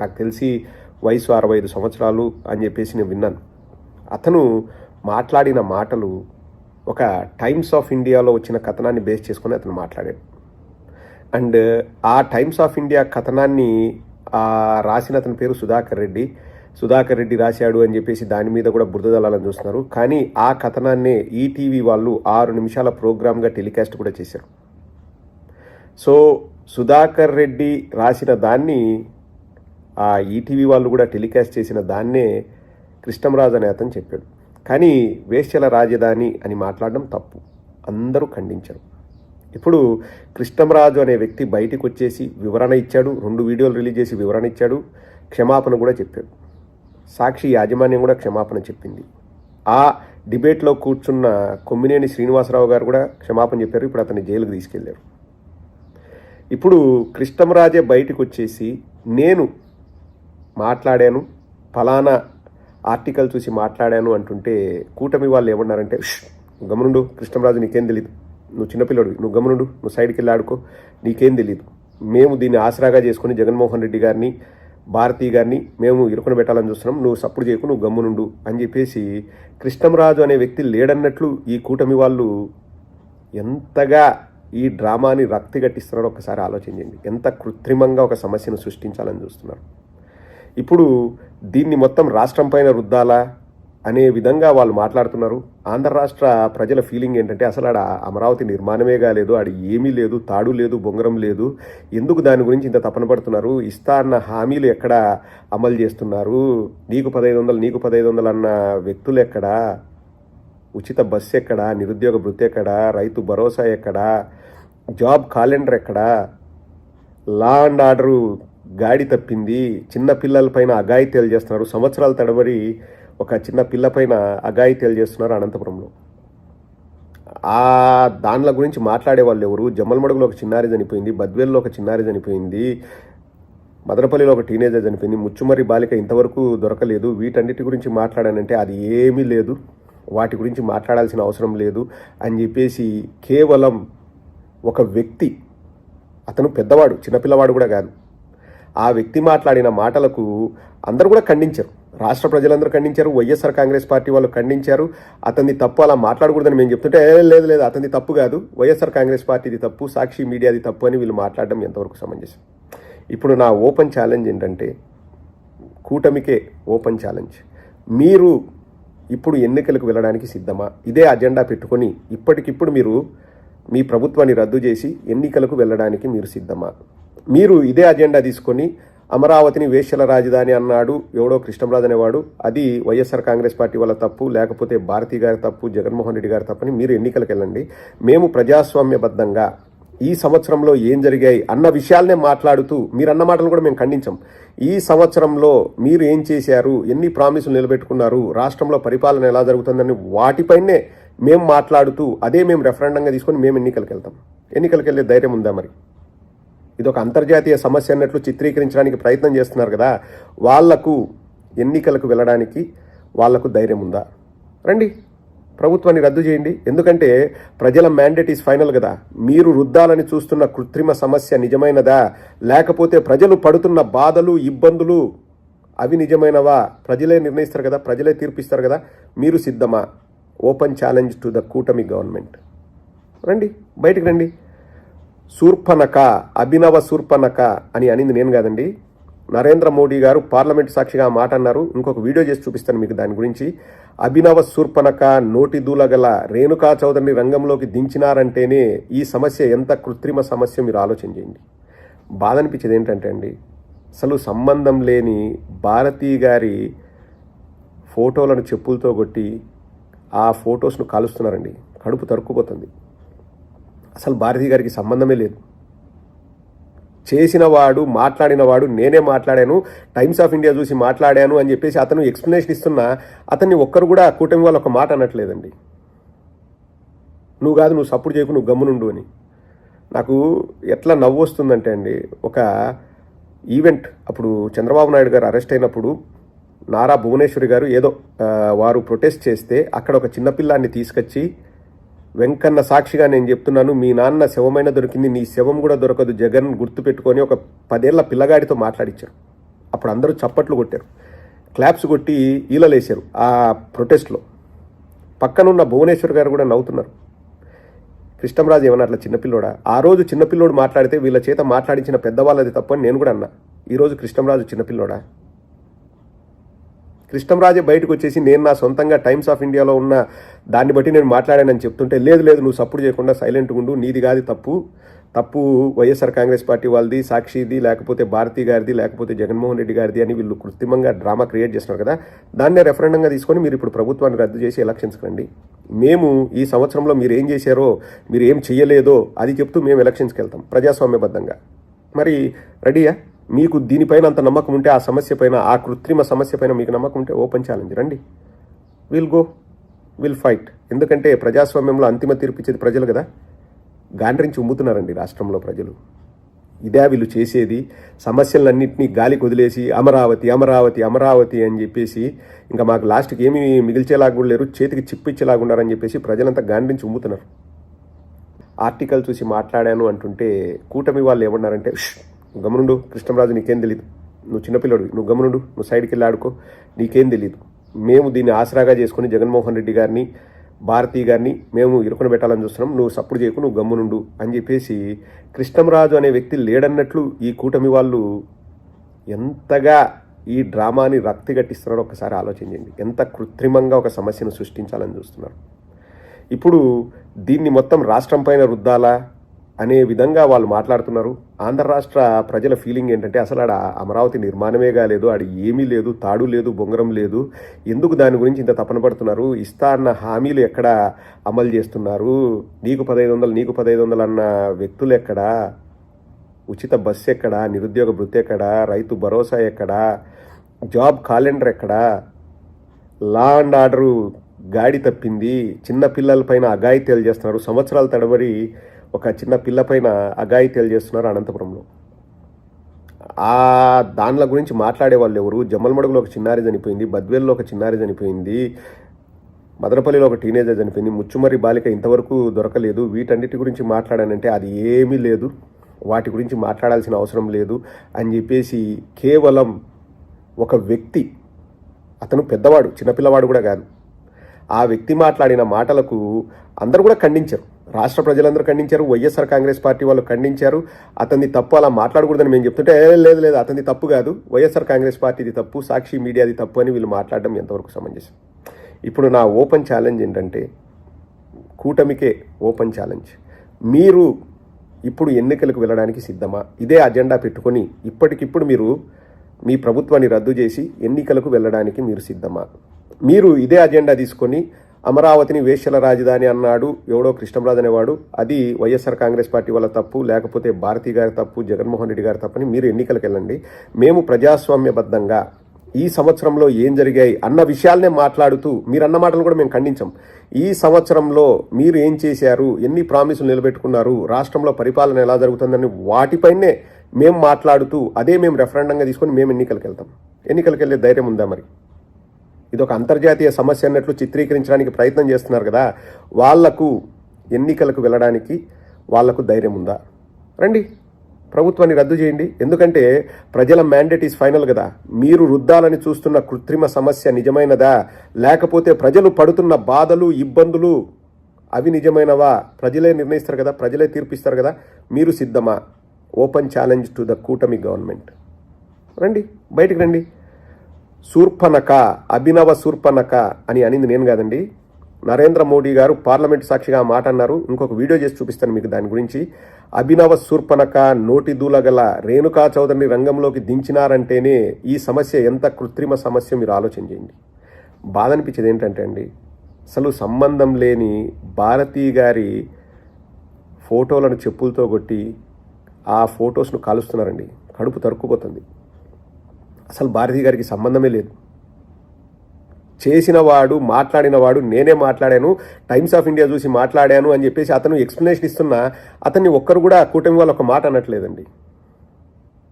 నాకు తెలిసి వయసు అరవై ఐదు సంవత్సరాలు అని చెప్పేసి నేను విన్నాను. అతను మాట్లాడిన మాటలు ఒక టైమ్స్ ఆఫ్ ఇండియాలో వచ్చిన కథనాన్ని బేస్ చేసుకొని అతను మాట్లాడాడు. అండ్ ఆ టైమ్స్ ఆఫ్ ఇండియా కథనాన్ని రాసిన అతని పేరు సుధాకర్ రెడ్డి. సుధాకర్ రెడ్డి రాశాడు అని చెప్పేసి దాని మీద కూడా బురద చూస్తున్నారు. కానీ ఆ కథనాన్నే ఈటీవీ వాళ్ళు ఆరు నిమిషాల ప్రోగ్రామ్గా టెలికాస్ట్ కూడా చేశారు. సో సుధాకర్ రెడ్డి రాసిన దాన్ని ఆ ఈటీవీ వాళ్ళు కూడా టెలికాస్ట్ చేసిన దాన్నే కృష్ణంరాజు అనే అతను చెప్పాడు. కానీ వేశ్యల రాజధాని అని మాట్లాడడం తప్పు. అందరూ ఖండించారు. ఇప్పుడు కృష్ణంరాజు అనే వ్యక్తి బయటకు వచ్చేసి వివరణ ఇచ్చాడు రెండు వీడియోలు రిలీజ్ చేసి వివరణ ఇచ్చాడు క్షమాపణ కూడా చెప్పాడు. సాక్షి యాజమాన్యం కూడా క్షమాపణ చెప్పింది. ఆ డిబేట్లో కూర్చున్న కొమ్మినేని శ్రీనివాసరావు గారు కూడా క్షమాపణ చెప్పారు ఇప్పుడు అతన్ని జైలుకు తీసుకెళ్ళారు. ఇప్పుడు కృష్ణంరాజే బయటకు వచ్చేసి నేను మాట్లాడాను ఫలానా ఆర్టికల్ చూసి మాట్లాడాను అంటుంటే కూటమి వాళ్ళు ఏమన్నారంటే గమనుండు కృష్ణంరాజు నీకేం తెలియదు నువ్వు చిన్నపిల్లడు నువ్వు గమనుండు నువ్వు సైడ్కి వెళ్ళి ఆడుకో నీకేం తెలియదు మేము దీన్ని ఆసరాగా చేసుకుని జగన్మోహన్ రెడ్డి గారిని భారతీ గారిని మేము ఇరుకున పెట్టాలని చూస్తున్నాం. నువ్వు సప్పుడు చేయకు నువ్వు గమ్మునుండు అని చెప్పేసి కృష్ణంరాజు అనే వ్యక్తి లేడన్నట్లు ఈ కూటమి వాళ్ళు ఎంతగా ఈ డ్రామాని రక్తి గట్టిస్తున్నారో ఒకసారి ఆలోచించండి. ఎంత కృత్రిమంగా ఒక సమస్యను సృష్టించాలని చూస్తున్నారు. ఇప్పుడు దీన్ని మొత్తం రాష్ట్రం పైన రుద్దాలా అనే విధంగా వాళ్ళు మాట్లాడుతున్నారు. ఆంధ్ర రాష్ట్ర ప్రజల ఫీలింగ్ ఏంటంటే అసలు ఆడ అమరావతి నిర్మాణమే కాలేదు ఆడ ఏమీ లేదు తాడు లేదు బొంగరం లేదు. ఎందుకు దాని గురించి ఇంత తపన పడుతున్నారు? ఇస్తా అన్న హామీలు ఎక్కడ అమలు చేస్తున్నారు? నీకు పదహైదు వందలు నీకు పదహైదు వందలు అన్న వ్యక్తులు ఎక్కడా? ఉచిత బస్సు ఎక్కడా? నిరుద్యోగ భృతి ఎక్కడా? రైతు భరోసా ఎక్కడా? జాబ్ క్యాలెండర్ ఎక్కడా? లా అండ్ ఆర్డరు గాడి తప్పింది చిన్న పిల్లల పైన అఘాయిత్యాలు చేస్తున్నారు. సంవత్సరాల తడబడి ఒక చిన్న పిల్ల పైన అఘాయిత్యాలు చేస్తున్నారు అనంతపురంలో. ఆ దానిల గురించి మాట్లాడే వాళ్ళు ఎవరు? జమ్మలమడుగులో ఒక చిన్నారి చనిపోయింది బద్వేల్లో ఒక చిన్నారి చనిపోయింది మదనపల్లిలో ఒక టీనేజర్ చనిపోయింది. ముచ్చుమరి బాలిక ఇంతవరకు దొరకలేదు. వీటన్నిటి గురించి మాట్లాడానంటే అది ఏమీ లేదు. వాటి గురించి మాట్లాడాల్సిన అవసరం లేదు అని చెప్పేసి కేవలం ఒక వ్యక్తి అతను పెద్దవాడు చిన్నపిల్లవాడు కూడా కాదు. ఆ వ్యక్తి మాట్లాడిన మాటలకు అందరూ కూడా ఖండించారు. రాష్ట్ర ప్రజలందరూ ఖండించారు. వైఎస్ఆర్ కాంగ్రెస్ పార్టీ వాళ్ళు ఖండించారు. అతన్ని తప్పు అలా మాట్లాడకూడదని మేము చెప్తుంటే లేదు లేదు అతని తప్పు కాదు. వైఎస్ఆర్ కాంగ్రెస్ పార్టీది తప్పు సాక్షి మీడియాది తప్పు అని వీళ్ళు మాట్లాడడం ఎంతవరకు సమంజసం? ఇప్పుడు నా ఓపెన్ ఛాలెంజ్ ఏంటంటే కూటమికే ఓపెన్ ఛాలెంజ్. మీరు ఇప్పుడు ఎన్నికలకు వెళ్ళడానికి సిద్ధమా? ఇదే అజెండా పెట్టుకొని ఇప్పటికిప్పుడు మీరు మీ ప్రభుత్వాన్ని రద్దు చేసి ఎన్నికలకు వెళ్ళడానికి మీరు సిద్ధమా? మీరు ఇదే అజెండా తీసుకొని అమరావతిని వేశ్యల రాజధాని అన్నాడు ఎవడో కృష్ణంరాజు అనేవాడు. అది వైఎస్ఆర్ కాంగ్రెస్ పార్టీ వాళ్ళ తప్పు లేకపోతే భారతీ గారి తప్పు జగన్మోహన్ రెడ్డి గారి తప్పని మీరు ఎన్నికలకు వెళ్ళండి. మేము ప్రజాస్వామ్యబద్ధంగా ఈ సంవత్సరంలో ఏం జరిగాయి అన్న విషయాలనే మాట్లాడుతూ మీరు అన్న మాటలు కూడా మేము ఖండించాం. ఈ సంవత్సరంలో మీరు ఏం చేశారు ఎన్ని ప్రామిసులు నిలబెట్టుకున్నారు రాష్ట్రంలో పరిపాలన ఎలా జరుగుతుందని వాటిపైనే మేము మాట్లాడుతూ అదే మేము రెఫరెండంగా తీసుకొని మేము ఎన్నికలకు వెళ్తాం. ఎన్నికలకు వెళ్ళే ధైర్యం ఉందా మరి? ఇది ఒక అంతర్జాతీయ సమస్య అన్నట్లు చిత్రీకరించడానికి ప్రయత్నం చేస్తున్నారు కదా వాళ్ళకు ఎన్నికలకు వెళ్ళడానికి వాళ్ళకు ధైర్యం ఉందా? రండి ప్రభుత్వాన్ని రద్దు చేయండి. ఎందుకంటే ప్రజల మ్యాండేట్ ఈస్ ఫైనల్ కదా. మీరు రుద్దాలని చూస్తున్న కృత్రిమ సమస్య నిజమైనదా? లేకపోతే ప్రజలు పడుతున్న బాధలు ఇబ్బందులు అవి నిజమైనవా? ప్రజలే నిర్ణయిస్తారు కదా ప్రజలే తీర్పిస్తారు కదా. మీరు సిద్ధమా? ఓపెన్ ఛాలెంజ్ టు ద కూటమి గవర్నమెంట్ రండి బయటకు రండి. శూర్పనక అభినవ శూర్పనక అని అనింది నేను కాదండి. నరేంద్ర మోడీ గారు పార్లమెంట్ సాక్షిగా మాట అన్నారు. ఇంకొక వీడియో చేసి చూపిస్తాను మీకు దాని గురించి. అభినవ శూర్పనక నోటి దూలగల రేణుకా చౌదరిని రంగంలోకి దించినారంటేనే ఈ సమస్య ఎంత కృత్రిమ సమస్య మీరు ఆలోచన చేయండి. బాధ అనిపించేది ఏంటంటే అండి అసలు సంబంధం లేని భారతీ గారి ఫోటోలను చెప్పులతో కొట్టి ఆ ఫొటోస్ను కాలుస్తున్నారండి. కడుపు తరుక్కుపోతుంది. అసలు భారతి గారికి సంబంధమే లేదు. చేసిన వాడు మాట్లాడిన వాడు నేనే మాట్లాడాను టైమ్స్ ఆఫ్ ఇండియా చూసి మాట్లాడాను అని చెప్పేసి అతను ఎక్స్ప్లెనేషన్ ఇస్తున్నా అతన్ని ఒక్కరు కూడా కూటమి వాళ్ళు ఒక మాట అనట్లేదండి. నువ్వు కాదు నువ్వు సపోర్ట్ చేయకు నువ్వు గమ్మునుండు అని. నాకు ఎట్లా నవ్వు వస్తుందంటే అండి ఒక ఈవెంట్ అప్పుడు చంద్రబాబు నాయుడు గారు అరెస్ట్ అయినప్పుడు నారా భువనేశ్వరి గారు ఏదో వారు ప్రొటెస్ట్ చేస్తే అక్కడ ఒక చిన్నపిల్లాన్ని తీసుకొచ్చి వెంకన్న సాక్షిగా నేను చెప్తున్నాను మీ నాన్న శవమైన దొరికింది నీ శవం కూడా దొరకదు జగన్ గుర్తుపెట్టుకొని ఒక పదేళ్ళ పిల్లగాడితో మాట్లాడించారు అప్పుడు అందరూ చప్పట్లు కొట్టారు. క్లాప్స్ కొట్టి ఈలలేశారు ఆ ప్రొటెస్ట్లో. పక్కనున్న భువనేశ్వర్ గారు కూడా నవ్వుతున్నారు. కృష్ణంరాజు ఏమన్నా అట్లా చిన్నపిల్లోడా? ఆ రోజు చిన్నపిల్లోడు మాట్లాడితే వీళ్ళ చేత మాట్లాడించిన పెద్దవాళ్ళది తప్పని నేను కూడా అన్నా. ఈరోజు కృష్ణంరాజు చిన్నపిల్లోడా? కృష్ణంరాజే బయటకు వచ్చేసి నేను నా సొంతంగా టైమ్స్ ఆఫ్ ఇండియాలో ఉన్న దాన్ని బట్టి నేను మాట్లాడానని చెప్తుంటే లేదు లేదు నువ్వు సపోర్ట్ చేయకుండా సైలెంట్గా ఉండు నీది కాదు తప్పు. తప్పు వైఎస్ఆర్ కాంగ్రెస్ పార్టీ వాళ్ళది సాక్షిది లేకపోతే భారతి గారిది లేకపోతే జగన్మోహన్ రెడ్డి గారిది అని వీళ్ళు కృత్రిమంగా డ్రామా క్రియేట్ చేస్తున్నారు కదా. దాన్నే రెఫరెండంగా తీసుకొని మీరు ఇప్పుడు ప్రభుత్వాన్ని రద్దు చేసి ఎలక్షన్స్ రండి. మేము ఈ సంవత్సరంలో మీరు ఏం చేశారో మీరు ఏం చేయలేదో అది చెప్తూ మేము ఎలక్షన్స్కి వెళ్తాం ప్రజాస్వామ్యబద్ధంగా. మరి రెడీయా? మీకు దీనిపైన అంత నమ్మకం ఉంటే ఆ సమస్య పైన ఆ కృత్రిమ సమస్య పైన మీకు నమ్మకం ఉంటే ఓపెన్ ఛాలెంజ్. రండి. విల్ గో విల్ ఫైట్ ఎందుకంటే ప్రజాస్వామ్యంలో అంతిమ తీర్పు ఇచ్చేది ప్రజలు కదా. గాండ్రించి ఉమ్ముతున్నారండి రాష్ట్రంలో ప్రజలు. ఇదే వీళ్ళు చేసేది. సమస్యలన్నింటినీ గాలికి వదిలేసి అమరావతి అమరావతి అమరావతి అని చెప్పేసి ఇంకా మాకు లాస్ట్కి ఏమీ మిగిల్చేలాగా కూడా లేరు చేతికి చిప్పిచ్చేలాగున్నారని చెప్పేసి ప్రజలంతా గాండ్రించి ఉమ్ముతున్నారు. ఆర్టికల్ చూసి మాట్లాడాను అంటుంటే కూటమి వాళ్ళు ఏమన్నారంటే గమనుండు కృష్ణరాజు నీకేం తెలియదు నువ్వు చిన్నపిల్లడు నువ్వు గమనుండు నువ్వు సైడ్కి వెళ్ళి ఆడుకో నీకేం తెలియదు మేము దీన్ని ఆసరాగా చేసుకుని జగన్మోహన్ రెడ్డి గారిని భారతీ గారిని మేము ఇరుకుని పెట్టాలని చూస్తున్నాం. నువ్వు సప్పుడు చేయకు నువ్వు గమ్మునుండు అని చెప్పేసి కృష్ణంరాజు అనే వ్యక్తి లేడన్నట్లు ఈ కూటమి వాళ్ళు ఎంతగా ఈ డ్రామాని రక్తి గట్టిస్తున్నారో ఒకసారి ఆలోచించండి ఎంత కృత్రిమంగా ఒక సమస్యను సృష్టించాలని చూస్తున్నారు. ఇప్పుడు దీన్ని మొత్తం రాష్ట్రం పైన రుద్దాలా? అనే విధంగా వాళ్ళు మాట్లాడుతున్నారు. ఆంధ్ర రాష్ట్ర ప్రజల ఫీలింగ్ ఏంటంటే అసలు ఆడ అమరావతి నిర్మాణమే కాలేదు ఆడ ఏమీ లేదు తాడు లేదు బొంగరం లేదు. ఎందుకు దాని గురించి ఇంత తపన పడుతున్నారు? ఇస్తా అన్న హామీలు ఎక్కడ అమలు చేస్తున్నారు? నీకు పదహైదు వందలు నీకు పదహైదు వందలు అన్న వ్యక్తులు ఎక్కడా? ఉచిత బస్సు ఎక్కడా? నిరుద్యోగ వృత్తి ఎక్కడా? రైతు భరోసా ఎక్కడా? జాబ్ క్యాలెండర్ ఎక్కడా? లా అండ్ ఆర్డరు గాడి తప్పింది. చిన్నపిల్లల పైన అఘాయిత్యాలు చేస్తున్నారు. సంవత్సరాల తడబడి ఒక చిన్న పిల్ల పైన అఘాయిత్యాలు చేస్తున్నారు అనంతపురంలో. ఆ దానిల గురించి మాట్లాడే వాళ్ళు ఎవరు? జమ్మలమడుగులో ఒక చిన్నారి చనిపోయింది బద్వేల్లో ఒక చిన్నారి చనిపోయింది మదనపల్లిలో ఒక టీనేజర్ చనిపోయింది ముచ్చుమరి బాలిక ఇంతవరకు దొరకలేదు. వీటన్నిటి గురించి మాట్లాడానంటే అది ఏమీ లేదు. వాటి గురించి మాట్లాడాల్సిన అవసరం లేదు అని చెప్పేసి కేవలం ఒక వ్యక్తి అతను పెద్దవాడు చిన్నపిల్లవాడు కూడా కాదు. ఆ వ్యక్తి మాట్లాడిన మాటలకు అందరూ కూడా ఖండించారు. రాష్ట్ర ప్రజలందరూ ఖండించారు వైఎస్ఆర్ కాంగ్రెస్ పార్టీ వాళ్ళు ఖండించారు. అతన్ని తప్పు అలా మాట్లాడకూడదని మేము చెప్తుంటే లేదు లేదు అతని తప్పు కాదు. వైఎస్ఆర్ కాంగ్రెస్ పార్టీది తప్పు సాక్షి మీడియాది తప్పు అని వీళ్ళు మాట్లాడడం ఎంతవరకు సమంజసం? ఇప్పుడు నా ఓపెన్ ఛాలెంజ్ ఏంటంటే కూటమికే ఓపెన్ ఛాలెంజ్. మీరు ఇప్పుడు ఎన్నికలకు వెళ్ళడానికి సిద్ధమా? ఇదే అజెండా పెట్టుకొని ఇప్పటికిప్పుడు మీరు మీ ప్రభుత్వాన్ని రద్దు చేసి ఎన్నికలకు వెళ్ళడానికి మీరు సిద్ధమా? మీరు ఇదే అజెండా తీసుకొని అమరావతిని వేశ్యల రాజధాని అన్నాడు ఎవడో కృష్ణంరాజు అనేవాడు. అది వైఎస్ఆర్ కాంగ్రెస్ పార్టీ వాళ్ళ తప్పు లేకపోతే భారతీ గారి తప్పు జగన్మోహన్ రెడ్డి గారి తప్పని మీరు ఎన్నికలకు వెళ్ళండి. మేము ప్రజాస్వామ్యబద్ధంగా ఈ సంవత్సరంలో ఏం జరిగాయి అన్న విషయాలనే మాట్లాడుతూ మీరు అన్న మాటలు కూడా మేము ఖండించాం. ఈ సంవత్సరంలో మీరు ఏం చేశారు ఎన్ని ప్రామిసులు నిలబెట్టుకున్నారు రాష్ట్రంలో పరిపాలన ఎలా జరుగుతుందని వాటిపైనే మేము మాట్లాడుతూ అదే మేము రెఫరెండంగా తీసుకొని మేము ఎన్నికలకు వెళ్తాం. ఎన్నికలకు వెళ్ళే ధైర్యం ఉందా మరి? ఇది ఒక అంతర్జాతీయ సమస్య అన్నట్లు చిత్రీకరించడానికి ప్రయత్నం చేస్తున్నారు కదా వాళ్ళకు ఎన్నికలకు వెళ్ళడానికి వాళ్ళకు ధైర్యం ఉందా? రండి ప్రభుత్వాన్ని రద్దు చేయండి. ఎందుకంటే ప్రజల మ్యాండేట్ ఈస్ ఫైనల్ కదా. మీరు రుద్దాలని చూస్తున్న కృత్రిమ సమస్య నిజమైనదా? లేకపోతే ప్రజలు పడుతున్న బాధలు ఇబ్బందులు అవి నిజమైనవా? ప్రజలే నిర్ణయిస్తారు కదా ప్రజలే తీర్పిస్తారు కదా. మీరు సిద్ధమా? ఓపెన్ ఛాలెంజ్ టు ద కూటమి గవర్నమెంట్ రండి బయటికి రండి. శూర్పనక అభినవ శూర్పనక అని అనింది నేను కాదండి. నరేంద్ర మోడీ గారు పార్లమెంట్ సాక్షిగా మాట అన్నారు. ఇంకొక వీడియో చేసి చూపిస్తాను మీకు దాని గురించి. అభినవ శూర్పనక నోటి దూలగల రేణుకా చౌదరిని రంగంలోకి దించినారంటేనే ఈ సమస్య ఎంత కృత్రిమ సమస్య మీరు ఆలోచన చేయండి. బాధ అనిపించేది ఏంటంటే అండి అసలు సంబంధం లేని భారతీ గారి ఫోటోలను చెప్పులతో కొట్టి ఆ ఫొటోస్ను కాలుస్తున్నారండి. కడుపు తరుక్కుపోతుంది. అసలు భారతి గారికి సంబంధమే లేదు. చేసిన వాడు మాట్లాడిన వాడు నేనే మాట్లాడాను టైమ్స్ ఆఫ్ ఇండియా చూసి మాట్లాడాను అని చెప్పేసి అతను ఎక్స్ప్లెనేషన్ ఇస్తున్నా అతన్ని ఒక్కరు కూడా కూటమి వాళ్ళు ఒక మాట అనట్లేదండి.